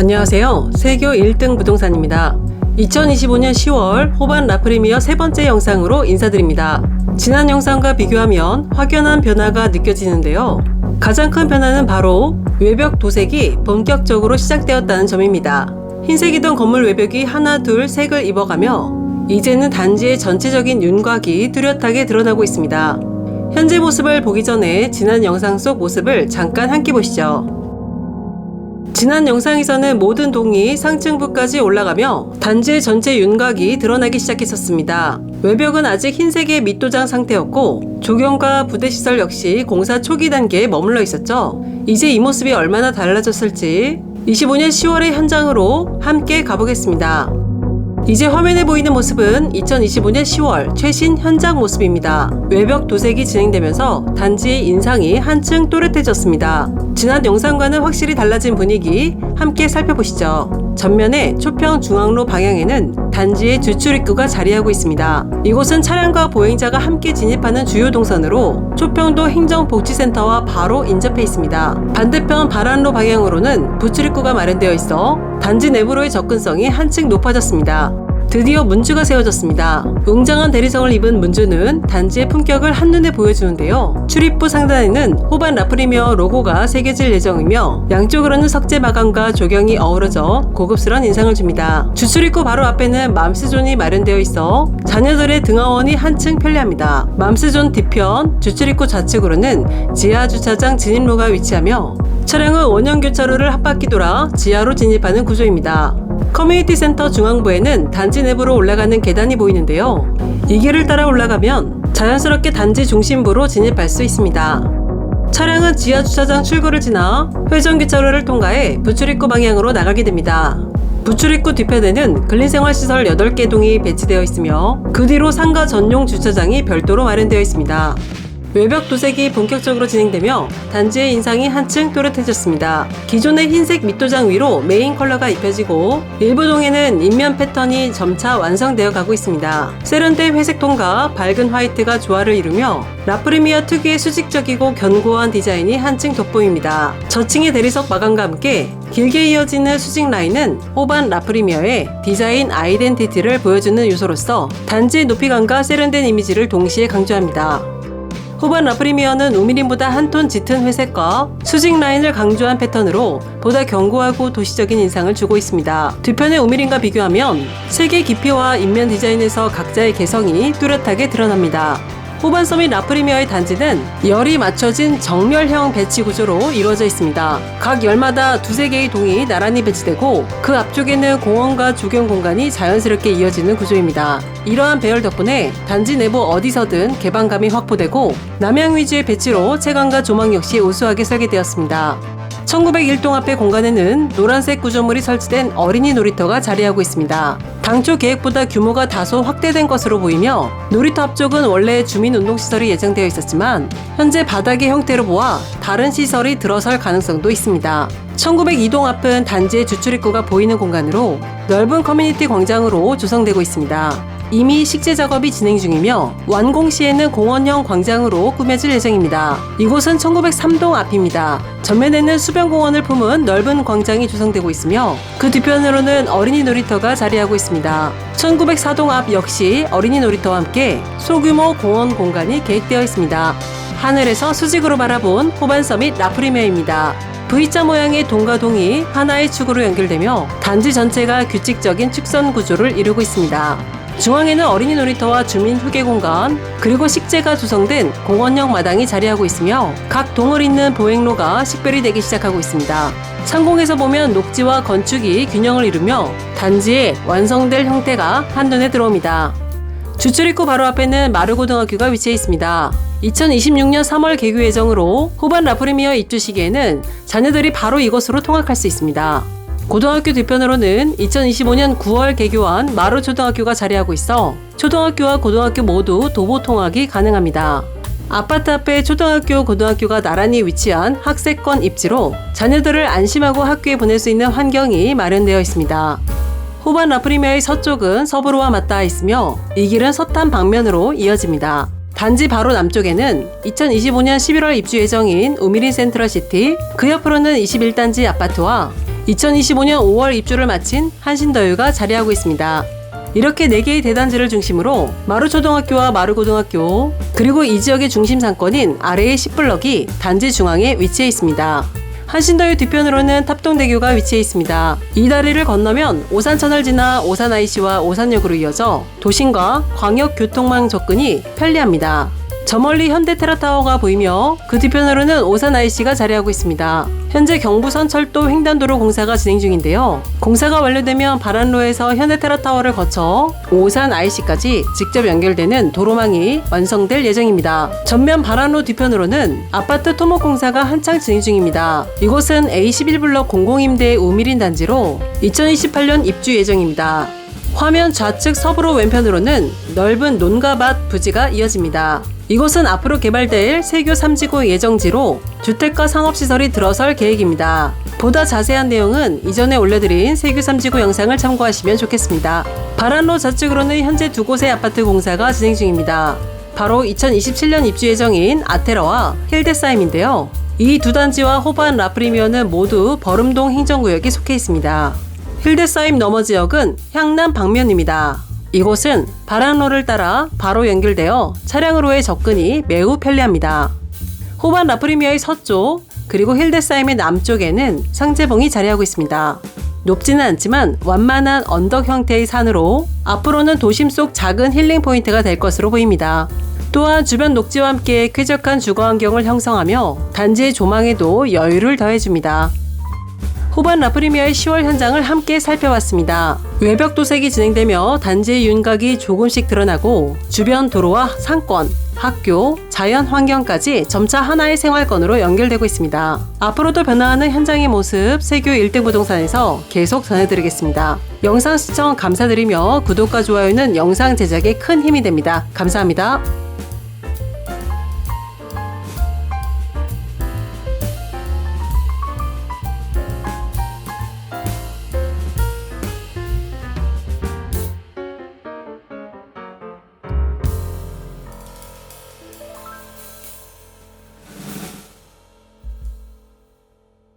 안녕하세요. 세교 1등 부동산입니다. 2025년 10월 호반 라프리미어 세 번째 영상으로 인사드립니다. 지난 영상과 비교하면 확연한 변화가 느껴지는데요. 가장 큰 변화는 바로 외벽 도색이 본격적으로 시작되었다는 점입니다. 흰색이던 건물 외벽이 하나, 둘, 색을 입어가며 이제는 단지의 전체적인 윤곽이 뚜렷하게 드러나고 있습니다. 현재 모습을 보기 전에 지난 영상 속 모습을 잠깐 함께 보시죠. 지난 영상에서는 모든 동이 상층부까지 올라가며 단지의 전체 윤곽이 드러나기 시작했었습니다. 외벽은 아직 흰색의 밑도장 상태였고 조경과 부대시설 역시 공사 초기 단계에 머물러 있었죠. 이제 이 모습이 얼마나 달라졌을지 25년 10월의 현장으로 함께 가보겠습니다. 이제 화면에 보이는 모습은 2025년 10월 최신 현장 모습입니다. 외벽 도색이 진행되면서 단지의 인상이 한층 또렷해졌습니다. 지난 영상과는 확실히 달라진 분위기 함께 살펴보시죠. 전면에 초평 중앙로 방향에는 단지의 주출 입구가 자리하고 있습니다. 이곳은 차량과 보행자가 함께 진입하는 주요 동선으로 초평도 행정복지센터와 바로 인접해 있습니다. 반대편 바란로 방향으로는 부출입구가 마련되어 있어 단지 내부로의 접근성이 한층 높아졌습니다. 드디어 문주가 세워졌습니다. 웅장한 대리석을 입은 문주는 단지의 품격을 한눈에 보여주는데요. 출입부 상단에는 호반 라프리미어 로고가 새겨질 예정이며 양쪽으로는 석재 마감과 조경이 어우러져 고급스러운 인상을 줍니다. 주출입구 바로 앞에는 맘스존이 마련되어 있어 자녀들의 등하원이 한층 편리합니다. 맘스존 뒤편 주출입구 좌측으로는 지하 주차장 진입로가 위치하며 차량은 원형 교차로를 한 바퀴 돌아 지하로 진입하는 구조입니다. 커뮤니티 센터 중앙부에는 단지 내부로 올라가는 계단이 보이는데요. 이 길을 따라 올라가면 자연스럽게 단지 중심부로 진입할 수 있습니다. 차량은 지하 주차장 출구를 지나 회전 교차로를 통과해 부출입구 방향으로 나가게 됩니다. 부출입구 뒤편에는 근린생활시설 8개 동이 배치되어 있으며 그 뒤로 상가 전용 주차장이 별도로 마련되어 있습니다. 외벽 도색이 본격적으로 진행되며 단지의 인상이 한층 또렷해졌습니다. 기존의 흰색 밑도장 위로 메인 컬러가 입혀지고 일부 동에는 인면 패턴이 점차 완성되어 가고 있습니다. 세련된 회색 톤과 밝은 화이트가 조화를 이루며 라프리미어 특유의 수직적이고 견고한 디자인이 한층 돋보입니다. 저층의 대리석 마감과 함께 길게 이어지는 수직 라인은 호반 라프리미어의 디자인 아이덴티티를 보여주는 요소로서 단지의 높이감과 세련된 이미지를 동시에 강조합니다. 후반 라프리미어는 우미린보다 한 톤 짙은 회색과 수직 라인을 강조한 패턴으로 보다 견고하고 도시적인 인상을 주고 있습니다. 뒤편의 우미린과 비교하면 색의 깊이와 인면 디자인에서 각자의 개성이 뚜렷하게 드러납니다. 후반 서밋 라프리미어의 단지는 열이 맞춰진 정렬형 배치 구조로 이루어져 있습니다. 각 열마다 두세 개의 동이 나란히 배치되고 그 앞쪽에는 공원과 조경 공간이 자연스럽게 이어지는 구조입니다. 이러한 배열 덕분에 단지 내부 어디서든 개방감이 확보되고 남향 위주의 배치로 채광과 조망 역시 우수하게 설계되었습니다. 1901동 앞의 공간에는 노란색 구조물이 설치된 어린이 놀이터가 자리하고 있습니다. 당초 계획보다 규모가 다소 확대된 것으로 보이며 놀이터 앞쪽은 원래 주민운동시설이 예정되어 있었지만 현재 바닥의 형태로 보아 다른 시설이 들어설 가능성도 있습니다. 1902동 앞은 단지의 주출입구가 보이는 공간으로 넓은 커뮤니티 광장으로 조성되고 있습니다. 이미 식재 작업이 진행 중이며 완공 시에는 공원형 광장으로 꾸며질 예정입니다. 이곳은 1903동 앞입니다. 전면에는 수변공원을 품은 넓은 광장이 조성되고 있으며 그 뒤편으로는 어린이 놀이터가 자리하고 있습니다. 1904동 앞 역시 어린이 놀이터와 함께 소규모 공원 공간이 계획되어 있습니다. 하늘에서 수직으로 바라본 호반 서밋 라프리메입니다. V자 모양의 동과 동이 하나의 축으로 연결되며 단지 전체가 규칙적인 축선 구조를 이루고 있습니다. 중앙에는 어린이 놀이터와 주민 휴게 공간, 그리고 식재가 조성된 공원형 마당이 자리하고 있으며 각 동을 잇는 보행로가 식별이 되기 시작하고 있습니다. 상공에서 보면 녹지와 건축이 균형을 이루며 단지의 완성될 형태가 한눈에 들어옵니다. 주출입구 바로 앞에는 마르고등학교가 위치해 있습니다. 2026년 3월 개교 예정으로 후반 라프리미어 입주 시기에는 자녀들이 바로 이곳으로 통학할 수 있습니다. 고등학교 뒤편으로는 2025년 9월 개교한 마루 초등학교가 자리하고 있어 초등학교와 고등학교 모두 도보 통학이 가능합니다. 아파트 앞에 초등학교, 고등학교가 나란히 위치한 학세권 입지로 자녀들을 안심하고 학교에 보낼 수 있는 환경이 마련되어 있습니다. 후반 라프리미아의 서쪽은 서부로와 맞닿아 있으며 이 길은 서탄 방면으로 이어집니다. 단지 바로 남쪽에는 2025년 11월 입주 예정인 우미린 센트럴 시티, 그 옆으로는 21단지 아파트와 2025년 5월 입주를 마친 한신더유가 자리하고 있습니다. 이렇게 4개의 대단지를 중심으로 마루초등학교와 마루고등학교 그리고 이 지역의 중심 상권인 아래의 10블럭이 단지 중앙에 위치해 있습니다. 한신더유 뒤편으로는 탑동대교가 위치해 있습니다. 이 다리를 건너면 오산천을 지나 오산 IC와 오산역으로 이어져 도심과 광역 교통망 접근이 편리합니다. 저 멀리 현대테라타워가 보이며 그 뒤편으로는 오산 IC가 자리하고 있습니다. 현재 경부선 철도 횡단도로 공사가 진행 중인데요. 공사가 완료되면 바란로에서 현대테라타워를 거쳐 오산 IC까지 직접 연결되는 도로망이 완성될 예정입니다. 전면 바란로 뒤편으로는 아파트 토목 공사가 한창 진행 중입니다. 이곳은 A11블럭 공공임대 우미린 단지로 2028년 입주 예정입니다. 화면 좌측 서부로 왼편으로는 넓은 논가밭 부지가 이어집니다. 이곳은 앞으로 개발될 세교 3지구 예정지로 주택과 상업시설이 들어설 계획입니다. 보다 자세한 내용은 이전에 올려드린 세교 3지구 영상을 참고하시면 좋겠습니다. 바란로 좌측으로는 현재 두 곳의 아파트 공사가 진행 중입니다. 바로 2027년 입주 예정인 아테러와 힐데사임인데요. 이 두 단지와 호반 라프리미어는 모두 버름동 행정구역에 속해 있습니다. 힐데사임 너머 지역은 향남 방면입니다. 이곳은 바란로를 따라 바로 연결되어 차량으로의 접근이 매우 편리합니다. 호반 라프리미어의 서쪽 그리고 힐데사임의 남쪽에는 상제봉이 자리하고 있습니다. 높지는 않지만 완만한 언덕 형태의 산으로 앞으로는 도심 속 작은 힐링 포인트가 될 것으로 보입니다. 또한 주변 녹지와 함께 쾌적한 주거 환경을 형성하며 단지의 조망에도 여유를 더해줍니다. 후반 라프리미아의 10월 현장을 함께 살펴봤습니다. 외벽 도색이 진행되며 단지의 윤곽이 조금씩 드러나고 주변 도로와 상권, 학교, 자연 환경까지 점차 하나의 생활권으로 연결되고 있습니다. 앞으로도 변화하는 현장의 모습 세교 1등 부동산에서 계속 전해드리겠습니다. 영상 시청 감사드리며 구독과 좋아요는 영상 제작에 큰 힘이 됩니다. 감사합니다.